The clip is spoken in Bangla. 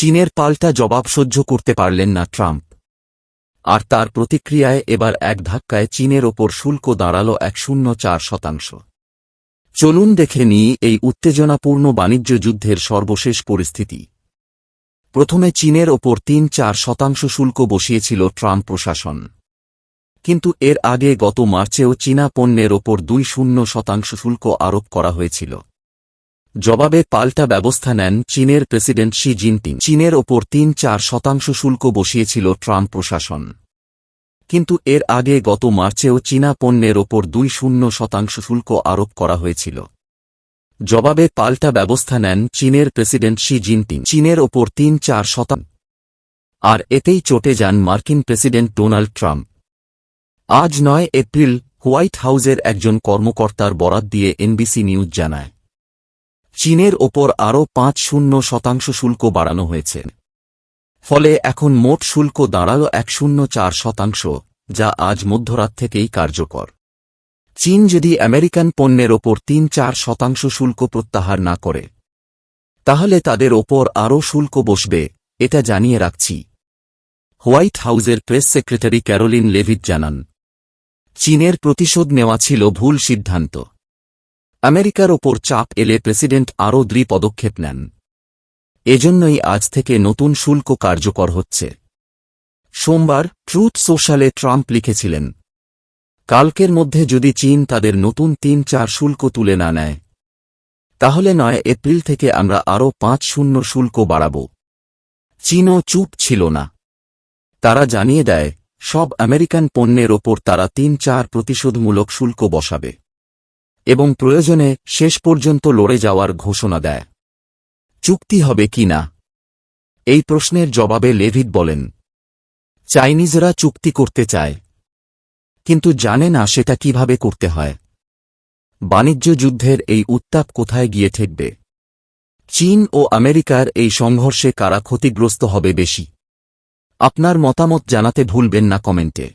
চীনের পাল্টা জবাব সহ্য করতে পারলেন না ট্রাম্প। আর তার প্রতিক্রিয়ায় এবার এক ধাক্কায় চীনের ওপর শুল্ক দাঁড়াল এক শূন্য চার শতাংশ। চলুন দেখে নিই এই উত্তেজনাপূর্ণ বাণিজ্য যুদ্ধের সর্বশেষ পরিস্থিতি। প্রথমে চীনের ওপর তিন চার শতাংশ শুল্ক বসিয়েছিল ট্রাম্প প্রশাসন। কিন্তু এর আগে গত মার্চেও চীনা পণ্যের ওপর দুই শূন্য শতাংশ শুল্ক আরোপ করা হয়েছিল। জবাবে পাল্টা ব্যবস্থা নেন চীনের প্রেসিডেন্ট শি জিনপিং। চীনের ওপর তিন চার শতাংশ শুল্ক বসিয়েছিল ট্রাম্প প্রশাসন। কিন্তু এর আগে গত মার্চেও চীনা পণ্যের ওপর দুই শূন্য শতাংশ শুল্ক আরোপ করা হয়েছিল। জবাবে পাল্টা ব্যবস্থা নেন চীনের প্রেসিডেন্ট শি জিনপিং। চীনের ওপর তিন চার শতাংশ আর এতেই চটে যান মার্কিন প্রেসিডেন্ট ডোনাল্ড ট্রাম্প। আজ নয় এপ্রিল হোয়াইট হাউজের একজন কর্মকর্তার বরাত দিয়ে এনবিসি নিউজ জানায়। চীনের ওপর আরও পাঁচ শূন্য শতাংশ শুল্ক বাড়ানো হয়েছে। ফলে এখন মোট শুল্ক দাঁড়াল এক শূন্য চার শতাংশ, যা আজ মধ্যরাত থেকেই কার্যকর। চীন যদি আমেরিকান পণ্যের ওপর তিন চার শতাংশ শুল্ক প্রত্যাহার না করে, তাহলে তাদের ওপর আরও শুল্ক বসবে, এটা জানিয়ে রাখছি। হোয়াইট হাউজের প্রেস সেক্রেটারি ক্যারোলিন লেভিট জানান, চীনের প্রতিশোধ নেওয়া ছিল ভুল সিদ্ধান্ত। আমেরিকার ওপর চাপ এলে প্রেসিডেন্ট আরও দৃঢ় পদক্ষেপ নেন। এজন্যই আজ থেকে নতুন শুল্ক কার্যকর হচ্ছে। সোমবার ট্রুথ সোশ্যালে ট্রাম্প লিখেছিলেন, কালকের মধ্যে যদি চীন তাদের নতুন তিন চার শুল্ক তুলে না নেয়, তাহলে নয় এপ্রিল থেকে আমরা আরও পাঁচ শূন্য শুল্ক বাড়াব। চীনও চুপ ছিল না। তারা জানিয়ে দেয়, সব আমেরিকান পণ্যের ওপর তারা তিন চার প্রতিশোধমূলক শুল্ক বসাবে। এবং প্রয়োজনে শেষ পর্যন্ত লড়ে যাওয়ার ঘোষণা দেয়। চুক্তি হবে কি না? এই প্রশ্নের জবাবে লেভিট বলেন, চাইনিজরা চুক্তি করতে চায়, কিন্তু জানে না সেটা কীভাবে করতে হয়। বাণিজ্য যুদ্ধের এই উত্তাপ কোথায় গিয়ে ঠেকবে? চীন ও আমেরিকার এই সংঘর্ষে কারা ক্ষতিগ্রস্ত হবে বেশি? আপনার মতামত জানাতে ভুলবেন না কমেন্টে।